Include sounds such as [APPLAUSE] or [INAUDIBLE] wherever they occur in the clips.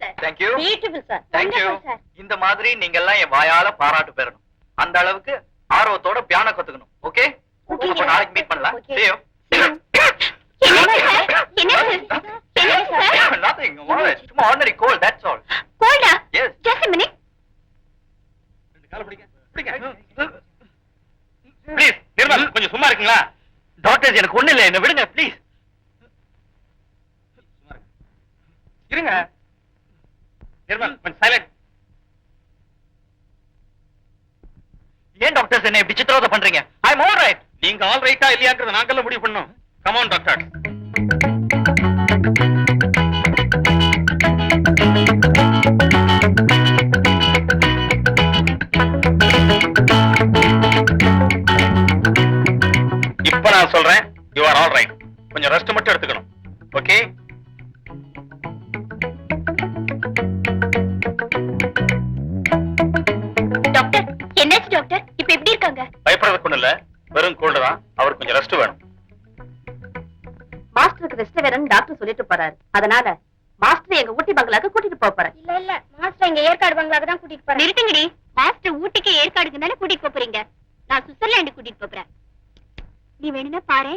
Sir beautiful sir இந்த மாதிரி நீங்க எல்லாம் என் வாயால பாராட்டு பெறணும். அந்த அளவுக்கு ஆர்வத்தோட பியானோ கத்துக்கணும். ஓகே அப்ப. நாளைக்கு மீட் பண்ணலாம். Okay. See you. என்னங்க சார் என்னங்க என்னங்க சார் [LAUGHS] Nothing. alright. சும்மா ordinary cold, that's all. கோல்டா Yes. Just a minute. Please, Nirmal, கொஞ்சம் சும்மா இருக்குங்களா? டாக்டர்ஸ் எனக்கு ஒண்ணு இல்ல. என்ன விடுங்க ப்ளீஸ் இருங்க. ஏன் டாக்டர்ஸ் என்ன இப்படி சித்திரவதை பண்றீங்க? ஐ எம் ஆல் ரைட் நீங்க ஆல் ரைட்டா இல்லையாங்கறத நாங்கெல்லாம் முடிவு பண்ணோம் கம் ஆன் டாக்டர் இப்ப நான் சொல்றேன் யூ ஆர் ஆல் ரைட் கொஞ்சம் ரெஸ்ட் மட்டும் எடுத்துக்கணும். ஓகே அதனால மாஸ்டர் எங்க ஊட்டி பங்களாக்கு கூட்டிட்டு போக போறேன். இல்ல இல்ல. மாஸ்டர் எங்க ஏற்காடு பங்களாக்கு தான் கூட்டிட்டு போறேன். நிறுத்துங்கடி. மாஸ்டர் ஊட்டிக்கு ஏற்காடுக்கு தானே கூட்டிட்டு போறீங்க. நான் சுவிட்சர்லாந்து கூட்டிட்டு போறேன். நீ வேணும்னா பாரு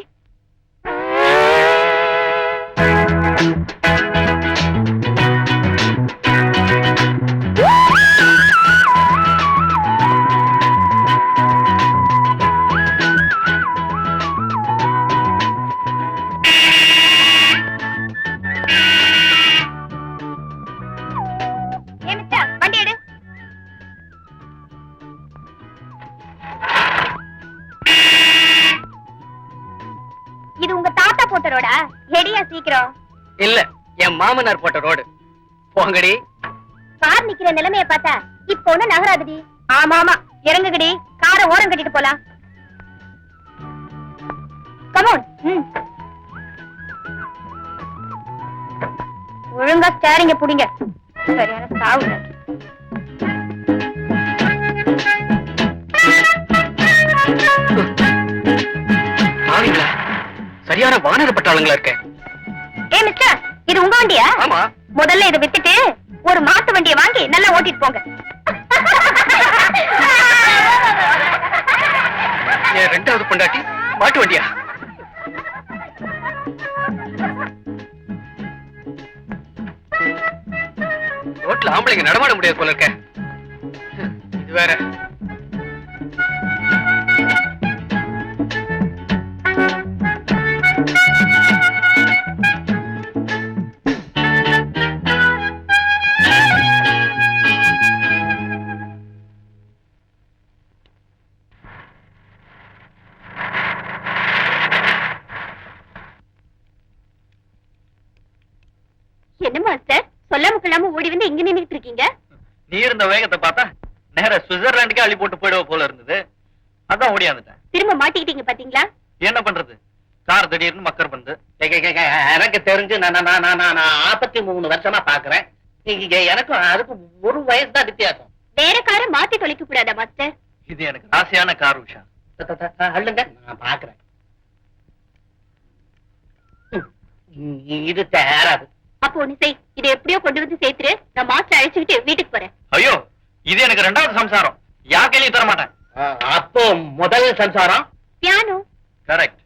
மாமனார் போட்ட ரோடு. போங்கடி. கார் நிக்கிற நிலைமைய பார்த்தா இப்ப ஒண்ணு நகராதுடி. ஆமா ஆமா இறங்குகடி காரை ஓரம் கட்டிட்டு போலாம். கமோன் ஒழுங்கா ஸ்டேரிங்க புடிங்க. சரியான சாவுங்க சரியான வானர பட்டாளங்களா இருக்க? ஏ மிஸ்டர் இது உங்க வண்டியா? ஆமா. முதல்ல இதை வித்துட்டு ஒரு மாட்டு வண்டியை வாங்கி நல்லா ஓட்டிட்டு போங்க. என் ரெண்டாவது பொண்டாட்டி மாட்டு வண்டியா? ரோட்ல ஆம்பளைங்க நடமாட முடியாது போல இருக்க. இது வேற. போட்டு போயிடுவ போல இருந்தது. அதான் ஓடியாந்துட்டேன். திரும்ப மாட்டிக்கிட்டீங்க பாத்தீங்களா? என்ன பண்றது? கார் திடீர்னு மக்கர் வந்து எனக்கு தெரிஞ்சு நான் நான் நான் நாற்பத்தி மூணு வருஷமா பாக்குறேன். இங்க எனக்கும் அதுக்கும் ஒரு வயசு தான் வித்தியாசம். வேற காரை மாத்தி தொலைக்க கூடாதா மாஸ்டர்? இது எனக்கு ராசியான கார் உஷா. அள்ளுங்க நான் பாக்குறேன். இது தேராது. அப்போ ஒண்ணு செய் இதை எப்படியோ கொண்டு வந்து சேர்த்துரு. நான் மாஸ்டர் அழைச்சுக்கிட்டு வீட்டுக்கு போறேன். ஐயோ இது எனக்கு ரெண்டாவது சம்சாரம். யார் கையிலையும் தர மாட்டேன் அப்போ முதல் சம்சாரம்? பியானோ. கரெக்ட்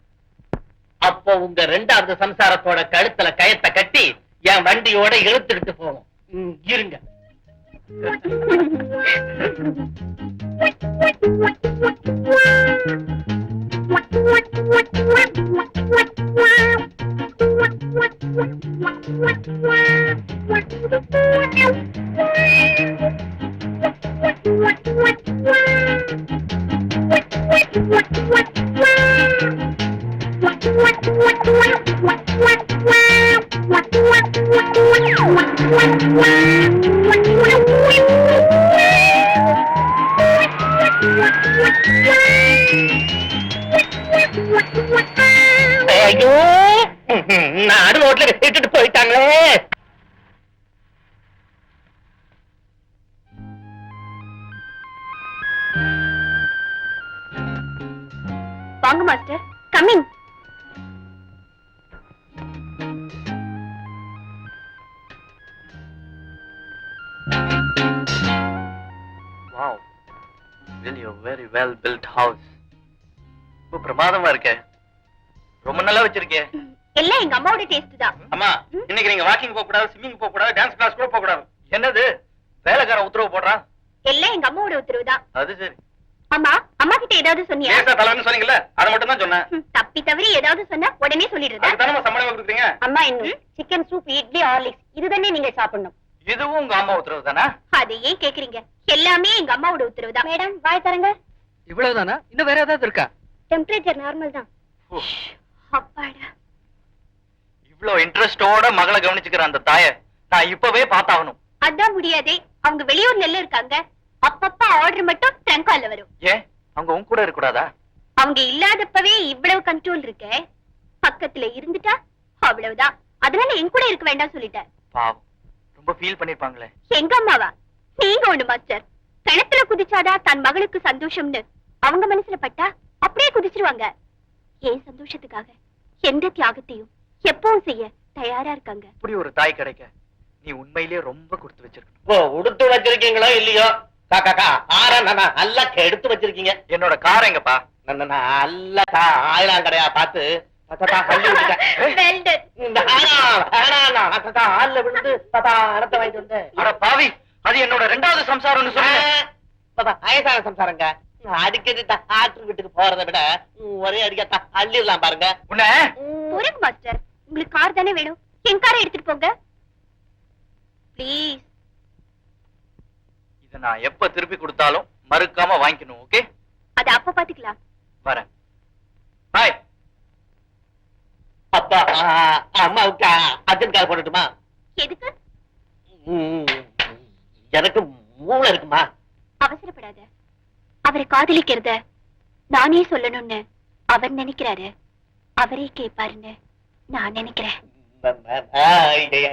அப்போ உங்க ரெண்டாவது சம்சாரத்தோட கழுத்துல கயத்தை கட்டி என் வண்டியோட இழுத்துக்கிட்டு போவோம் ம், இருங்க. [LAUGHS] வாங்க மாஸ்டர். கம்மிங் ரொம்ப நல்லா வச்சிருக்கே. எல்லாம் எங்க அம்மாவோட டேஸ்ட் தான். அம்மா இன்னைக்கு நீங்க வாக்கிங் போக ஸ்விம்மிங் போக டான்ஸ் கிளாஸ் கூட என்னது? வேலைக்காரன் உத்தரவு போடுறான்? எல்லாம் எங்க அம்மாவோட உத்தரவு தான். அது சரி. அம்மா அம்மா கிட்ட ஏதாவது சொன்னியா? லேசா தலைன்னு சொன்னீங்கல்ல அதை மட்டும் தான் சொன்னேன். தப்பி தவறி ஏதாவது சொன்னா உடனே சொல்லிடுறதா. அதுக்கு தானே சம்பளமா கொடுக்குறீங்க? அம்மா இன்னும் சிக்கன் சூப் இட்லி ஹார்லிக்ஸ் இதுதானே நீங்க சாப்பிடணும். இதுவும் உங்க அம்மா உத்தரவு தானே? அது ஏன் கேக்குறீங்க? எல்லாமே எங்க அம்மாவோட உத்தரவு தான். மேடம் வாய் தரங்க இவ்வளவுதானா? இன்னும் வேற ஏதாவது இருக்கா? டெம்பரேச்சர் நார்மல் தான். அப்பாடா. இவ்வளவு இன்ட்ரெஸ்டோட மகளை கவனிச்சுக்கிற அந்த தாய நான் இப்பவே பார்த்தாகணும். அதான் முடியாதே. அவங்க வெளியூர்ல எல்லாம் இருக்காங்க. அப்பப்ப ஆர்டர் மட்டும் ட்ரங்கால வரும். ஏன்? அவங்க உன் கூட இருக்கக்கூடாதா? அவங்க இல்லாதப்பவே இவ்வளவு கண்ட்ரோல் இருக்கே. பக்கத்துல இருந்துட்டா அவ்வளவுதான். அதனால என் கூட இருக்க வேண்டாம் சொல்லிட்டேன் பாவம். ரொம்ப ஃபீல் பண்ணிருப்பாங்களே. எங்க அம்மாவா? நீங்க ஒண்ணு மாஸ்டர் கிணத்துல குதிச்சாதா தன் மகளுக்கு சந்தோஷம்னு அவங்க மனசுல பட்டா அப்படியே குதிச்சிருவாங்க. ஏன் சந்தோஷத்துக்காக? எந்த தியாகத்தையும் எப்பவும் செய்ய தயாரா இருக்காங்க. இப்படி ஒரு தாய் கிடைக்க நீ உண்மையிலேயே ரொம்ப கொடுத்து வச்சிருக்கணும். இப்போ உடுத்து வச்சிருக்கீங்களோ இல்லையோ? காக்கா கா ஆற நல்லா எடுத்து வச்சிருக்கீங்க. என்னோட கார் எங்கப்பா? நான் நான் நல்ல கா ஆயிரம் கடையா பார்த்து. என்னோட ரெண்டாவது தாத்தா வயசான சம்சாரங்க. அடிக்கடி தா- ஆற்று வீட்டுக்கு போறதை விட ஒரே அடிக்கா அள்ளிடலாம் பாருங்க. உங்களுக்கு கார் தானே வேணும்? என் காரை எடுத்துட்டு போங்க. ப்ளீஸ் இத நான் எப்ப திருப்பி கொடுத்தாலும் மறுக்காம வாங்கிக்கணும் ஓகே அத அப்ப பாத்துக்கலாம். வரேன். பாய் அப்பா அம்மாவுக்கு அர்ஜென்ட் கால் போடட்டுமா? எதுக்கு? எனக்கு மூளை இருக்குமா? அவசரப்படாத. அவரை காதலிக்கிறத நானே சொல்லணும்னு அவர் நினைக்கிறாரு. அவரே கேட்பாருன்னு நான் நினைக்கிறேன்.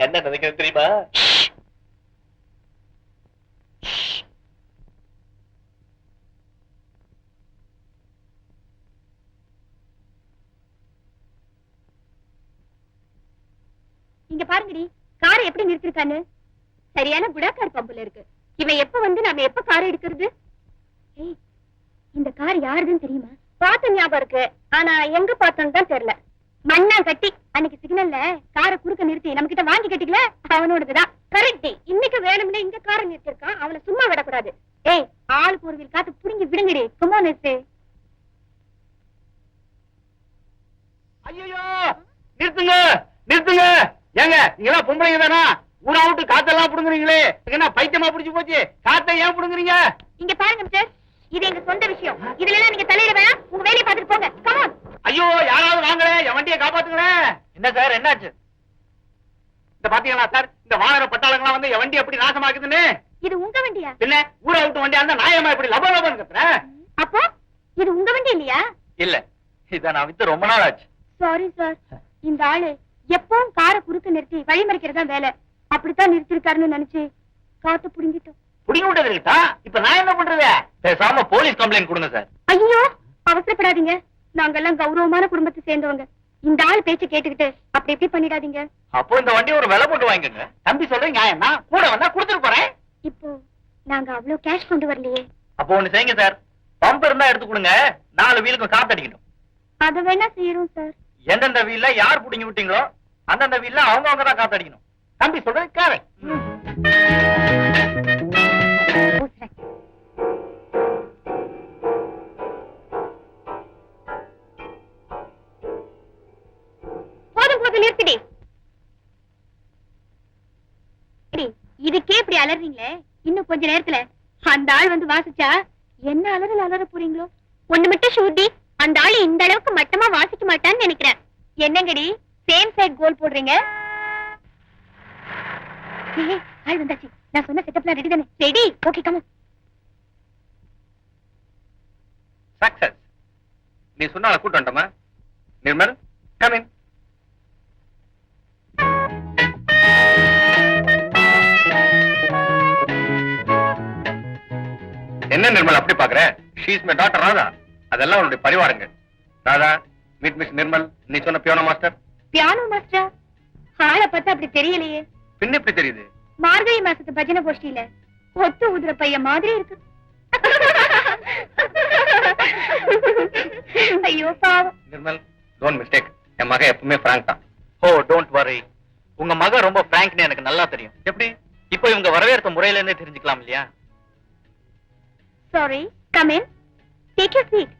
என்ன நினைக்கிறேன் தெரியுமா? இங்க பாருங்கடி காரை எப்படி நிறுத்திருக்கானு சரியான குடாக்கார் பம்புல இருக்கு. இவன் எப்ப வந்து நாம எப்ப காரை எடுக்கிறது? இந்த கார் யாருதுன்னு தெரியுமா? பார்த்த ஞாபகம் இருக்கு. ஆனா எங்க பார்த்தோன்னு தான் தெரியல. மண்ணா கட்டி அன்னைக்கு சிக்னல்ல காரை குறுக்க நிறுத்தி நம்ம கிட்ட வாங்கி கட்டிக்கல? அவனோடதுதான். கரெக்ட் இன்னைக்கு வேணும்னே இங்க காரை நிறுத்திருக்கான் அவனை சும்மா விடக்கூடாது. ஏய் ஆள் ஒரு காத்து புடுங்கி விடுங்கடி. சும்மா நிறுத்து ஐயோ நிறுத்துங்க நிறுத்துங்க. ஏங்க நீங்களா பொம்பளைங்க தானா? ஊரா விட்டு காத்தெல்லாம் புடுங்குறீங்களே. என்ன பைத்தியமா புடிச்சு போச்சு? காத்தை ஏன் புடுங்குறீங்க? இங்க பாருங்க மிஸ்டர். இது எங்க சொந்த விஷயம். இதுல எல்லாம் நீங்க தலையிட வேணாம். உங்க வேலையை பார்த்துட்டு போங்க. கமான் ஐயோ யாராவது வாங்களே. என் வண்டியை காப்பாத்துங்களேன் என்ன சார் என்னாச்சு? இந்த பாத்தீங்களா சார் இந்த வானர பட்டாளங்களாம் வந்து என் வண்டி எப்படி நாசமாக்குதுன்னு? இது உங்க வண்டியா? பின்ன ஊரை விட்டு வண்டியா இருந்தா நாயமா இப்படி லப லபன்னு கத்துறேன்? அப்போ இது உங்க வண்டி இல்லையா? இல்ல. இத நான் வித்து ரொம்ப நாள் ஆச்சு. சாரி சார் இந்த ஆளு எப்பவும் காரை குறுக்க நிறுத்தி வழிமறிக்கிறதா வேலை. அப்படித்தான் நிறுத்திருக்காருன்னு நினைச்சு காத்து புடுங்கிட்டோம். புடிங்க விட்டது இருக்கா இப்ப நான் என்ன பண்றது? பேசாம போலீஸ் கம்ப்ளைண்ட் கொடுங்க சார். ஐயோ அவசரப்படாதீங்க. நாங்கெல்லாம் கௌரவமான குடும்பத்தை சேர்ந்தவங்க. இந்த ஆள் பேச்சு கேட்டுக்கிட்டு அப்படி இப்படி பண்ணிடாதீங்க. அப்போ இந்த வண்டியை ஒரு விலை போட்டு வாங்கிக்கோங்க. தம்பி சொல்றேன் நியாயம். தான் கூட வந்தா கொடுத்துட்டு போறேன். இப்போ நாங்க அவ்வளவு கேஷ் கொண்டு வரலையே. அப்போ ஒண்ணு செய்யுங்க சார். பம்ப் இருந்தா எடுத்து கொடுங்க. நாலு வீலுக்கும் காத்தடிக்கட்டும் அதை வேணா செய்யறோம் சார். எந்தெந்த வீல்ல யார் புடிங்கி விட்டீங்களோ அந்தந்த வீல்ல அவங்க அவங்க தான் காத்தடிக்கணும். தம்பி சொல்றது கேரு இதுக்கே இப்படி அலறீங்களே? இன்னும் கொஞ்ச நேரத்துல அந்த ஆள் வந்து வாசிச்சா என்ன அலறல் அலற போறீங்களோ? ஒண்ணு மட்டும் ஷூட்டி அந்த ஆளு இந்த அளவுக்கு மட்டமா வாசிக்க மாட்டான்னு நினைக்கிறேன். என்னங்கடி? சேம் சைட் கோல் போடுறீங்க? ஆள் வந்தாச்சு. நான் சொன்ன செட்டப்லாம் ரெடி தானே? ரெடி ஓகே கம் சக்சஸ் நீ சொன்னால கூட்டு வந்துட்டோமா? நிர்மல் கம் இன் என்ன நிர்மல் அப்படி பாக்குற ஷீஸ் மை டாக்டர் ராதா. அதெல்லாம் உன்னுடைய பரிவாரங்க ராதா மீட் மிஸ் நிர்மல் நீ சொன்ன பியோனா மாஸ்டர் பியானோ மாஸ்டரா ஆளை பார்த்தா அப்படி தெரியலையே. பின்ன எப்படி தெரியுது? மார்கழி மாசத்து பஜனை கோஷ்டியில ஒத்து ஊதுற பையன் மாதிரி இருக்கு. ஐயோ பாவம். நிர்மல் டோன்ட் மிஸ்டேக் என் மகன் எப்பவுமே பிராங்க் தான். ஓ டோன்ட் வரி உங்க மகன் ரொம்ப பிராங்க்னு எனக்கு நல்லா தெரியும். எப்படி? இப்போ இவங்க வரவேற்க முறையில இருந்தே தெரிஞ்சுக்கலாம் இல்லையா? Sorry come in take your seat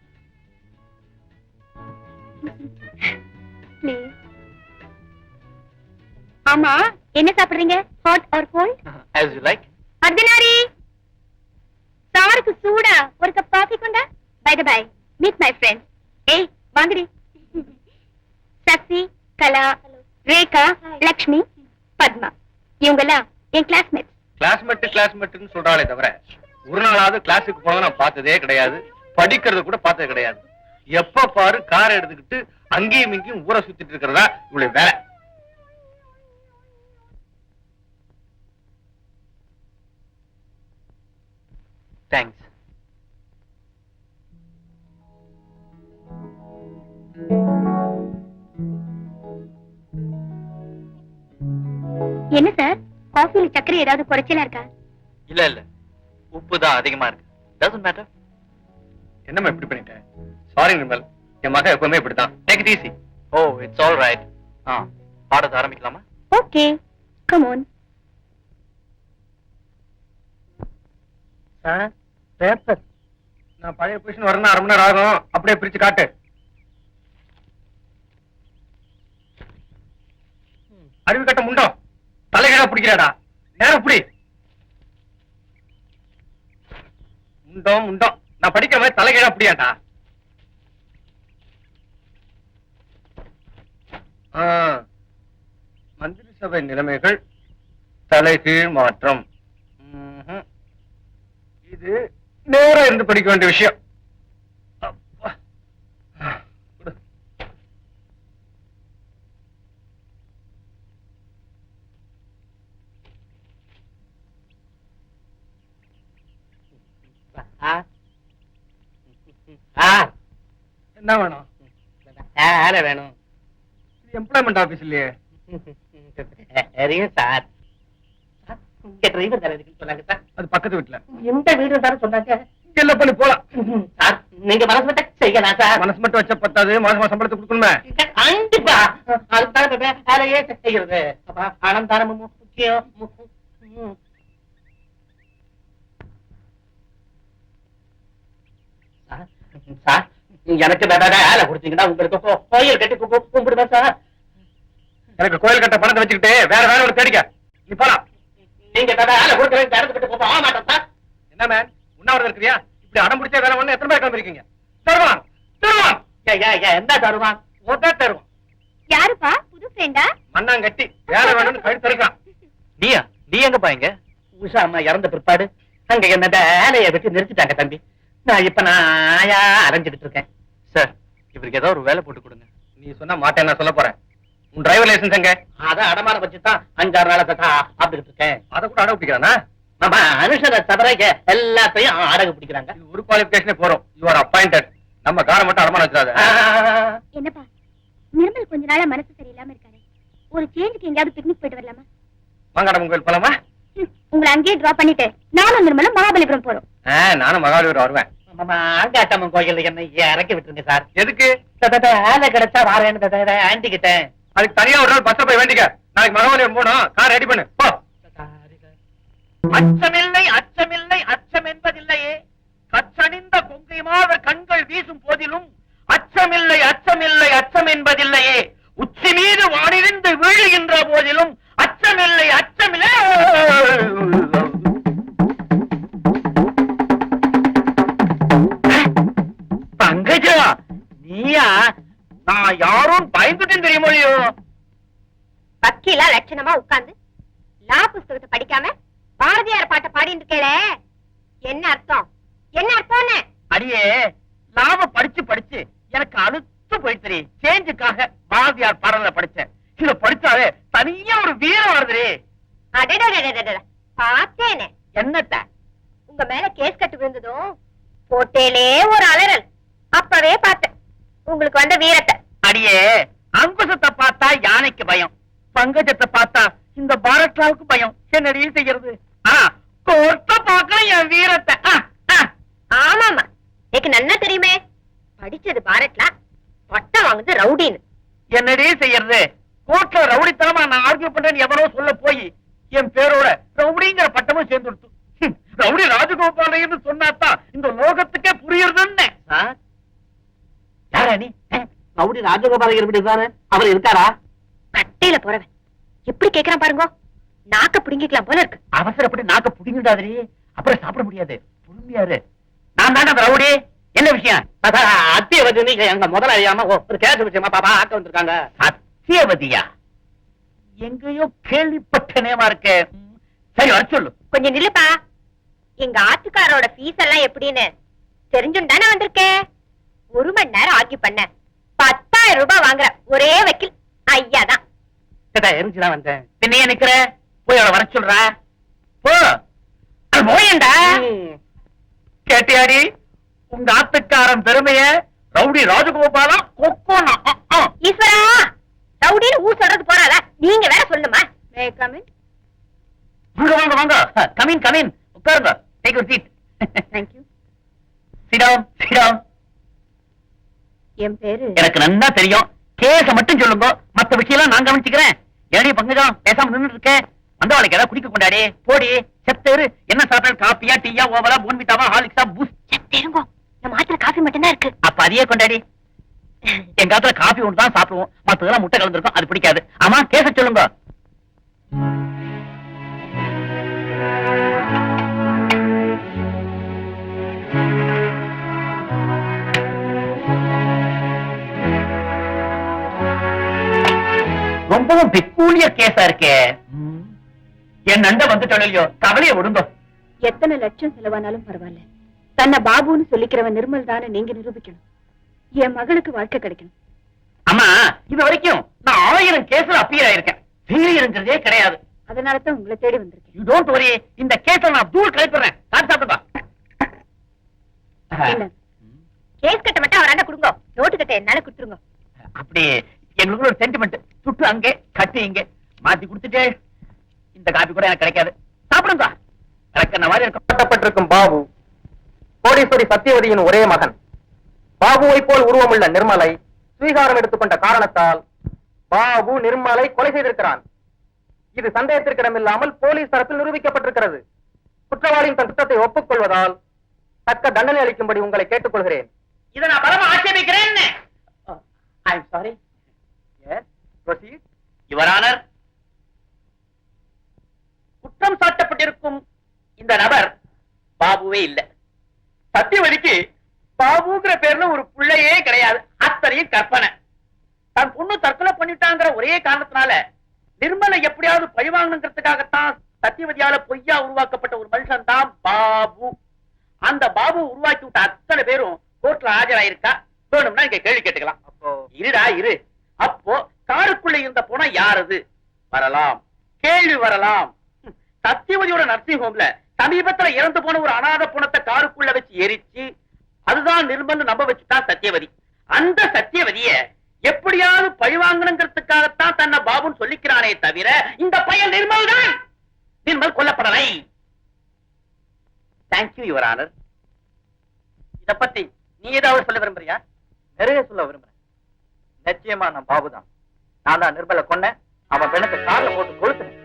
ஆமா என்ன சாப்பிடுறீங்க? Hot or cold as you like. அர்ஜுனாரி! சாருக்கு சூடா ஒரு கப் காஃபி கொண்டா? Bye bye meet my friend ஏய் வாங்கடி. சசி கலா ரேகா லக்ஷ்மி பத்மா. இவங்கெல்லாம் என் கிளாஸ்மேட் கிளாஸ்மேட் கிளாஸ்மேட்னு சொல்றாளே தவிர ஒரு நாளாவது கிளாஸுக்கு போனதை நான் பார்த்ததே கிடையாது. படிக்கிறது கூட பார்த்தது கிடையாது. எப்ப பாரு கார் எடுத்துக்கிட்டு அங்கேயும் இங்கேயும் ஊரை சுத்திட்டு இருக்கிறதா இவளுடைய வேலை. தேங்க்ஸ் என்ன சார்? காஃபில சர்க்கரை ஏதாவது குறைச்சலா இருக்கா? இல்ல இல்ல. உப்பு தான் அதிகமா இருக்கு. டசன்ட் மேட்டர் என்னம்மா இப்படி பண்ணிட்டேன் சாரி நிர்மல் என் மகன் எப்பவுமே இப்படித்தான். Take it easy oh it's all right ஆ. பாடத்தை ஆரம்பிக்கலாமா? Okay come on sir paper நான் பழைய பொசிஷன் வரணும் அரை மணி நேரம் ஆகும். அப்படியே பிரிச்சு காட்டு. அறிவு கட்ட முண்டம். தலைகீழா பிடிக்கிறாடா. நேரம் பிடி. முண்டம் முண்டம். நான் படிக்கிற மாதிரி தலைகீழா பிடியாடா ஆ, மந்திரி சபை நிலைமைகள் தலைகீழ் மாற்றம். இது நேரா இருந்து படிக்க வேண்டிய விஷயம். என்ன வேணும்? வேணும். எம்ப்ளாய்மெண்ட் ஆபீஸ் இல்லையே. [LAUGHS] தெரியும் சார். இங்க டிரைவர் வேலை இருக்குன்னு சொன்னாங்க சார்? அது பக்கத்து வீட்டுல எந்த வீடு சார் சொன்னாங்க? இல்ல பண்ணி போலாம். சார் நீங்க மனசு மட்டும் செய்யலாம் சார். மனசு மட்டும் வச்ச பத்தாது மாசம் சம்பளத்தை கொடுக்கணுமே. கண்டிப்பா. அதுதான் வேலையே செய்யறது? பணம் தானமும் முக்கியம். சார், சார் எனக்கு வேலை கொடுத்தீங்கன்னா உங்களுக்கு கோயில் கட்டி கு- கு- கும்பிடுவேன் சார். எனக்கு கோயில் கட்ட பணத்தை வச்சுக்கிட்டு வேற வேலை ஒரு தேடிக்க. நீ போலாம். நீங்க வேலை கொடுக்குறேன் இடத்து விட்டு போக மாட்டேன் சார். என்ன மேன் உண்ணாவிரதம் இருக்கிறியா? இப்படி அடம் பிடிச்ச வேலை ஒண்ணு எத்தனை பேர் கிளம்பிருக்கீங்க? தருவான் தருவான். ஏ, ஏ, ஏ, என்ன தருவான்? ஒருத்தா தருவான். யாருப்பா? புது ஃப்ரெண்டா மண்ணாங்கட்டி. வேலை வேணும்னு கழுத்து இருக்கான் நீயா? நீ எங்க பாயங்க உஷா அம்மா இறந்த பிற்பாடு அங்க என்ன வேலையை விட்டு நிறுத்திட்டாங்க தம்பி. நான் இப்ப நாயா அலைஞ்சுக்கிட்டு இருக்கேன். சார் இவருக்கு ஏதாவது ஒரு வேலை போட்டு கொடுங்க. நீ சொன்னா மாட்டேன் நான் சொல்ல போறேன். உன் டிரைவர் லைசன்ஸ் எங்க? அத அடமான வச்சுதான் அஞ்சாறு நாளை தட்டா சாப்பிட்டுக்கிட்டு இருக்கேன். அதை கூட அடகு பிடிக்கிறானா? மாமா அனுஷரை தவிர எல்லாத்தையும் அடகு பிடிக்கிறாங்க. ஒரு குவாலிபிகேஷனே போறோம். யூ ஆர் அப்பாயிண்டட் நம்ம காரை மட்டும் அடமான வச்சிடாத. என்னப்பா நிர்மல் கொஞ்ச நாளா மனசு சரியில்லாம இருக்காரு. ஒரு சேஞ்சுக்கு எங்கேயாவது பிக்னிக் போயிட்டு வரலாமா? மாங்காடம் கோயில் போலாமா? உங்களை அங்கேயே டிராப் பண்ணிட்டு நானும் நிர்மலும் மகாபலிபுரம் போறோம். நானும் மகாபலிபுரம் வருவேன். மாமா ஆங்காட்டம்மன் கோயில் என்ன இறக்கி விட்டுருங்க சார். எதுக்கு? வேலை கிடைச்சா வாரேன்னு ஆண்டி அதுக்கு தனியா ஒரு நாள் பஸ்ல போய் வேண்டிக்க. நாளைக்கு போனோம் கார் ரெடி பண்ணு. போ. அச்சமில்லை அச்சமில்லை அச்சம் என்பதில்லையே. கச்சணிந்த கொங்கை மாதர் கண்கள் வீசும் போதிலும் அச்சமில்லை அச்சமில்லை அச்சம் என்பதில்லையே. உச்சி மீது வானிருந்து வீழுகின்ற போதிலும் அச்சமில்லை அச்சமில்லை. பங்கஜா நீயா? நான் யாரும் பயந்துட்டேன் தெரியுமோயோ வக்கீலா லட்சணமா உட்கார்ந்து லா புஸ்தகத்தை படிக்காம பாரதியார் பாட்டை பாடிட்டு இருக்கேளே. என்ன அர்த்தம்? என்ன அர்த்தம்னு? அடியே லாப படிச்சு படிச்சு எனக்கு அழுத்து போயிட்டு சேஞ்சுக்காக பாரதியார் பாடல படிச்சேன். இத படிச்சாலே தனியா ஒரு வீரம் வருதுரே பார்த்தேனே. என்னத்த? உங்க மேல கேஸ் கட்டு விழுந்ததும் போட்டேலே ஒரு அலறல். அப்பவே பார்த்தேன். உங்களுக்கு வந்த வீரத்தை. அடியே அங்குசத்தை பார்த்தா யானைக்கு பயம். பங்கஜத்தை பார்த்தா இந்த பாரத்லாவுக்கு பயம். என்னடி செய்யறது? கோர்த்த பார்க்க என் வீரத்தை. ஆ, ஆ. ஆமாமா எனக்கு நல்லா தெரியுமே. படிச்சது பாரட்லா பட்டம் வாங்குது ரவுடின்னு. என்னடி செய்யறது? கோர்ட்ல ரவுடித்தனமா நான் ஆர்கியூ பண்றேன்னு எவனோ சொல்ல போய் என் பேரோட ரவுடிங்கிற பட்டமும் சேர்ந்து ரவுடி ராஜகோபாலையர்னு சொன்னாதான் இந்த லோகத்துக்கே புரியுறதுன்னு. யாரா நீ? ரவுடி ராஜகோபாலகர் எப்படி இருக்காரு அவர் இருக்காரா? கட்டையில போறவன். எப்படி கேக்குறான் பாருங்க. நாக்க புடுங்கிக்கலாம் போல இருக்கு. அவசரப்பட்டு நாக்க புடிங்கிடாதடி. அப்புறம் சாப்பிட முடியாது. பொறுமையாரு நான் தானே ரவுடி? என்ன விஷயம்? அத்திய வந்து நீங்க எங்க முதலாளியாம ஒரு கேஸ் விஷயமா பாப்பா ஆக்க வந்திருக்காங்க. சத்தியவதியா எங்கேயோ கேள்விப்பட்ட நேமா இருக்கே. சரி வர சொல்லு. கொஞ்சம் நில்லுப்பா. எங்க ஆத்துக்காரோட ஃபீஸ் எல்லாம் எப்படின்னு தெரிஞ்சும் தானே வந்திருக்கேன் ஒரு மணி நேரம் ஆக்கி பண்ண. பத்தாயிரம் ரூபாய் வாங்குற ஒரே வக்கீல் ஐயா தான் எரிஞ்சுதான் வந்தேன்? பின்னையே நிக்கிற? போய் அவளை வர சொல்ற? போ. அது போயேண்டா. கேட்டியாடி உங்க ஆத்துக்காரன் பெருமைய ரவுடி ராஜகோபாலா கொக்கோனா. ஈஸ்வரா ரவுடின்னு ஊர் சொல்றது போறாதா. நீங்க வேற சொல்லுமா. வாங்க வாங்க வாங்க. கமின் கமின் உட்காருங்க. Take your seat thank you sit down sit down என் பேரு? எனக்கு நன்னா தெரியும். கேஸ மட்டும் சொல்லுங்க. மத்த விஷயம் நான் கவனிச்சுக்கிறேன். ஏடி பங்கஜம்? பேசாம நின்னுட்டு இருக்கேன் வந்தவாளுக்கு ஏதாவது குடிக்க கொண்டாடி. போடி. செத்தேரு என்ன சாப்பிட காப்பியா டீயா ஓவரா போன்விட்டாவா ஹாலிக்ஸா பூஸ்ட் தெரியுங்க நம்ம ஆத்துல காஃபி மட்டும் தான் இருக்கு. அப்ப அதையே கொண்டாடி. எங்க காலத்துல காபி ஒன்று தான் சாப்பிடுவோம். மத்ததெல்லாம் முட்டை கலந்துருக்கும். அது பிடிக்காது. ஆமா கேச சொல்லுங்க. ரொம்பவும் பெக்கூலியர் கேஸா இருக்கே. என் நண்ட வந்துட்டோம் இல்லையோ கவலையை விடுங்க எத்தனை லட்சம் செலவானாலும் பரவாயில்ல. தன்னை பாபுன்னு சொல்லிக்கிறவன் நிர்மல் தானே நீங்க நிரூபிக்கணும். என் மகளுக்கு வாழ்க்கை கிடைக்கணும். அம்மா இது வரைக்கும் நான் ஆயிரம் கேஸ்ல அப்பீர் ஆயிருக்கேன். ஃபெயிலியர்ங்கிறதே கிடையாது. அதனால தான் உங்களை தேடி வந்திருக்கேன். யூ டோன்ட் வரி இந்த கேஸ்ல நான் தூள் கலைப்படுறேன். காசு சாப்பிடுப்பா? கேஸ் கட்ட மட்டும் அவராண்ட கொடுங்க. நோட்டு கட்ட என்னால கொடுத்துருங்க. அப்படி எங்களுக்கு ஒரு சென்டிமெண்ட் சுட்டு அங்கே கட்டி இங்க. மாத்தி கொடுத்துட்டு இந்த காப்பி கூட எனக்கு கிடைக்காது. சாப்பிடுங்க என்ன மாதிரி கட்டப்பட்டிருக்கும் பாபு கோடீஸ்வரி சத்தியவதியின் ஒரே மகன். பாபுவை போல் உருவமுள்ள நிர்மலை ஸ்வீகாரம் எடுத்துக்கொண்ட காரணத்தால் பாபு நிர்மலை கொலை செய்திருக்கிறான். இது சந்தேகத்திற்கிடமில்லாமல் போலீஸ் தரப்பில் நிரூபிக்கப்பட்டிருக்கிறது. குற்றவாளியின் தன் குற்றத்தை ஒப்புக்கொள்வதால் தக்க தண்டனை அளிக்கும்படி உங்களை கேட்டுக்கொள்கிறேன். இதை நான் பலமா ஆட்சேபிக்கிறேன் ஐ எம் சாரி ஆனர் குற்றம் சாட்டப்பட்டிருக்கும் இந்த நபர் பாபுவே இல்ல. சத்தியவதிக்கு பாபுங்கிற பேர்ல ஒரு பிள்ளையே கிடையாது. அத்தனையும் கற்பனை. தன் பொண்ணு தற்கொலை பண்ணிட்டாங்கிற ஒரே காரணத்தினால நிர்மலை எப்படியாவது பழிவாங்கணுங்கிறதுக்காகத்தான் சத்தியவதியால பொய்யா உருவாக்கப்பட்ட ஒரு மனுஷன் தான் பாபு. அந்த பாபு உருவாக்கி விட்ட அத்தனை பேரும் கோர்ட்ல ஆஜராயிருக்கா? வேணும்னா இங்க கேள்வி கேட்டுக்கலாம். இருடா இரு. அப்போ காருக்குள்ள இருந்த பணம் யாரது? வரலாம். கேள்வி வரலாம். சத்தியவதியோட நர்சிங் ஹோம்ல சமீபத்துல இறந்து போன ஒரு அனாத பணத்தை காருக்குள்ள வச்சு எரிச்சு அதுதான் நிர்மல் நம்ப வச்சுதான் சத்தியவதி. அந்த சத்தியவதிய எப்படியாவது பழிவாங்கணுங்கிறதுக்காகத்தான் தன்னை பாபுன்னு சொல்லிக்கிறானே தவிர இந்த பையன் நிர்மல் தான்! நிர்மல் கொல்லப்படலை. தேங்க்யூ யுவர் ஆனர் இத பத்தி நீ ஏதாவது சொல்ல விரும்புறியா? நிறைய சொல்ல விரும்புறேன். நிச்சயமா நான் பாபுதான். நான் தான் நிர்மலை கொன்னேன் அவன் பெண்ணத்தை கார்ல போட்டு கொளுத்துனேன்.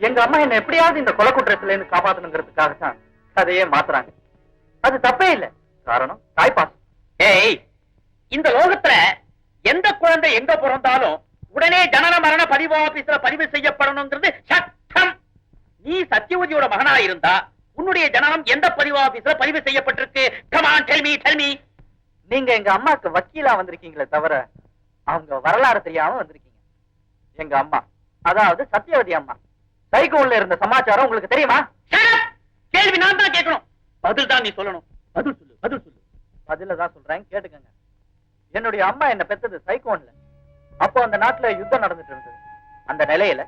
எங்க அம்மா என்ன எப்படியாவது இந்த கொலை குற்றத்துல இருந்து காப்பாத்தணுங்கிறதுக்காக தான் கதையே மாத்துறாங்க. அது தப்பே இல்ல. காரணம் தாய்ப்பாசம். ஏய் இந்த லோகத்துல எந்த குழந்தை எங்க பிறந்தாலும் உடனே ஜனன மரண பதிவு ஆபீஸ்ல பதிவு செய்யப்படணுங்கிறது சட்டம். நீ சத்தியவதியோட மகனா இருந்தா உன்னுடைய ஜனனம் எந்த பதிவு ஆபீஸ்ல பதிவு செய்யப்பட்டிருக்கு? கமான் டெல்மி டெல்மி நீங்க எங்க அம்மாக்கு வக்கீலா வந்திருக்கீங்களே தவிர அவங்க வரலாறு தெரியாம வந்திருக்கீங்க. எங்க அம்மா. அதாவது சத்தியவதி அம்மா. சைகோன்ல இருந்த சமாச்சாரம் உங்களுக்கு தெரியுமா? கேள்வி நான் தான் கேட்கணும். பதில் தான் நீ சொல்லணும். பதில் சொல்லு பதில் சொல்லு. பதில தான் சொல்றேன் கேட்டுக்கங்க. என்னுடைய அம்மா என்ன பெத்தது சைகோன்ல அப்போ அந்த நாட்டுல யுத்தம் நடந்துட்டு இருந்தது. அந்த நிலையில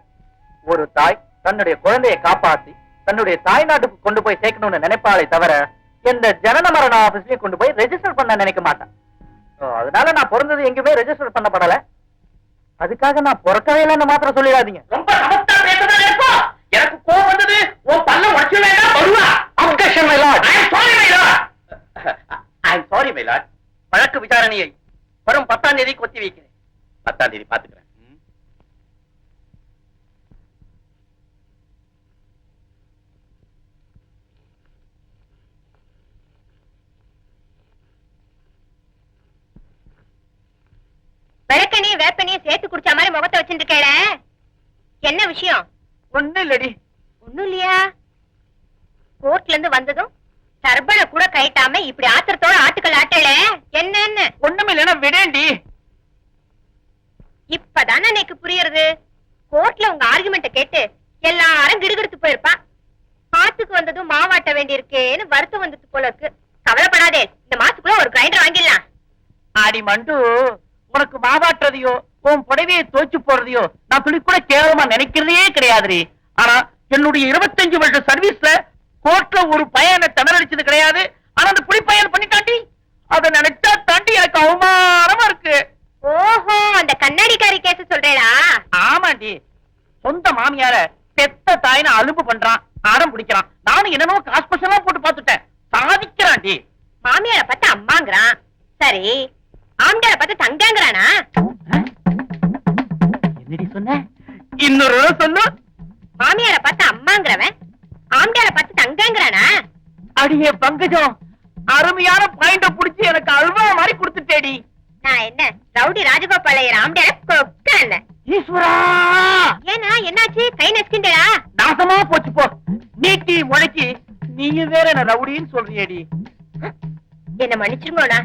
ஒரு தாய் தன்னுடைய குழந்தையை காப்பாத்தி தன்னுடைய தாய் நாட்டுக்கு கொண்டு போய் சேர்க்கணும்னு நினைப்பாளே தவிர எந்த ஜனன மரண ஆபீஸ்லயும் கொண்டு போய் ரெஜிஸ்டர் பண்ண நினைக்க மாட்டேன். அதனால நான் பிறந்தது எங்கேயுமே ரெஜிஸ்டர் பண்ணப்படல. அதுக்காக நான் பிறக்கவே இல்லைன்னு மாத்திரம் சொல்லிடாதீங்க. ரொம்ப சமத்தா பேசுறதா இருக்கும் எனக்கு கோவம் வந்தது உன் பல்ல உடச்சு வேண்டாம் வருவா. I sorry my lord I sorry my lord வரும் பத்தாம் தேதி கொத்தி வைக்கிறேன் பத்தாம் தேதி பாத்துக்கிறேன் விளக்கெண்ணையும் வேப்பெண்ணையும் சேர்த்து குடிச்ச மாதிரி முகத்தை வச்சுட்டு இருக்கேல என்ன விஷயம்? ஒண்ணு இல்லடி. ஒண்ணும் இல்லையா? கோர்ட்ல இருந்து வந்ததும் சர்பனை கூட கைட்டாம இப்படி ஆத்திரத்தோட ஆட்டுக்கள் ஆட்டல என்னன்னு ஒண்ணுமே இல்லைன்னா விடேண்டி. இப்பதானே எனக்கு புரியுறது? கோர்ட்ல உங்க ஆர்குமெண்ட்ட கேட்டு எல்லாரும் கிடுகிடுத்து போயிருப்பா. ஆத்துக்கு வந்ததும் மாவாட்ட வேண்டியிருக்கேன்னு வருத்தம் வந்தது போல இருக்கு. கவலைப்படாதே இந்த மாசத்துக்குள்ள ஒரு கிரைண்டர் வாங்கிடலாம். ஆடி மண்டு. உனக்கு மாவாட்டுறதையோ உன் புடவையை தோச்சு போடுறதையோ நான் துளி கூட கேவலமா நினைக்கிறதே கிடையாதுரி ஆனா என்னுடைய இருபத்தஞ்சு வருஷ சர்வீஸ்ல கோர்ட்ல ஒரு பையனை திணறடிச்சது கிடையாது. ஆனா அந்த புலி பையன் பண்ணிட்டாண்டி அதை நினைச்சா தாண்டி எனக்கு அவமானமா இருக்கு. ஓஹோ அந்த கண்ணாடிக்காரி கேஸ் சொல்றேடா. ஆமாண்டி. சொந்த மாமியார பெத்த தாயின அலுப்பு பண்றான். அடம் பிடிக்கிறான். நானும் என்னமோ காசு பசெல்லாம் போட்டு பார்த்துட்டேன். சாதிக்கிறான்டி மாமியார பார்த்து அம்மாங்கிறான். சரி ஆம்டார பார்த்து தங்கங்கிறானா? என்னடி சொன்ன? இன்னொரு சொல்லு. மாமியார பார்த்து அம்மாங்கிறவன் ஆம்டார பார்த்து தங்கங்கிறானா? அடியே பங்கஜம். அருமையான பாயிண்ட புடிச்சு எனக்கு அல்வா மாதிரி கொடுத்துட்டேடி. நான் என்ன ரவுடி ராஜகோபாலையர் ஆம்டார கொக்கல ஈஸ்வரா! ஏனா என்னாச்சு? கை நசுக்கின்றா நாசமா போச்சு போ. நீட்டி முளைச்சி நீயும் வேற என்ன ரவுடின்னு சொல்றியேடி. என்ன மன்னிச்சிருங்கோண்ணா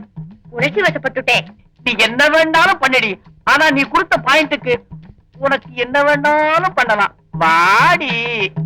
உணர்ச்சி வசப்பட்டுட்டேன் நீ என்ன வேண்டாலும் பண்ணடி. ஆனா நீ கொடுத்த பாயிண்ட்டுக்கு உனக்கு என்ன வேண்டாலும் பண்ணலாம். வாடி.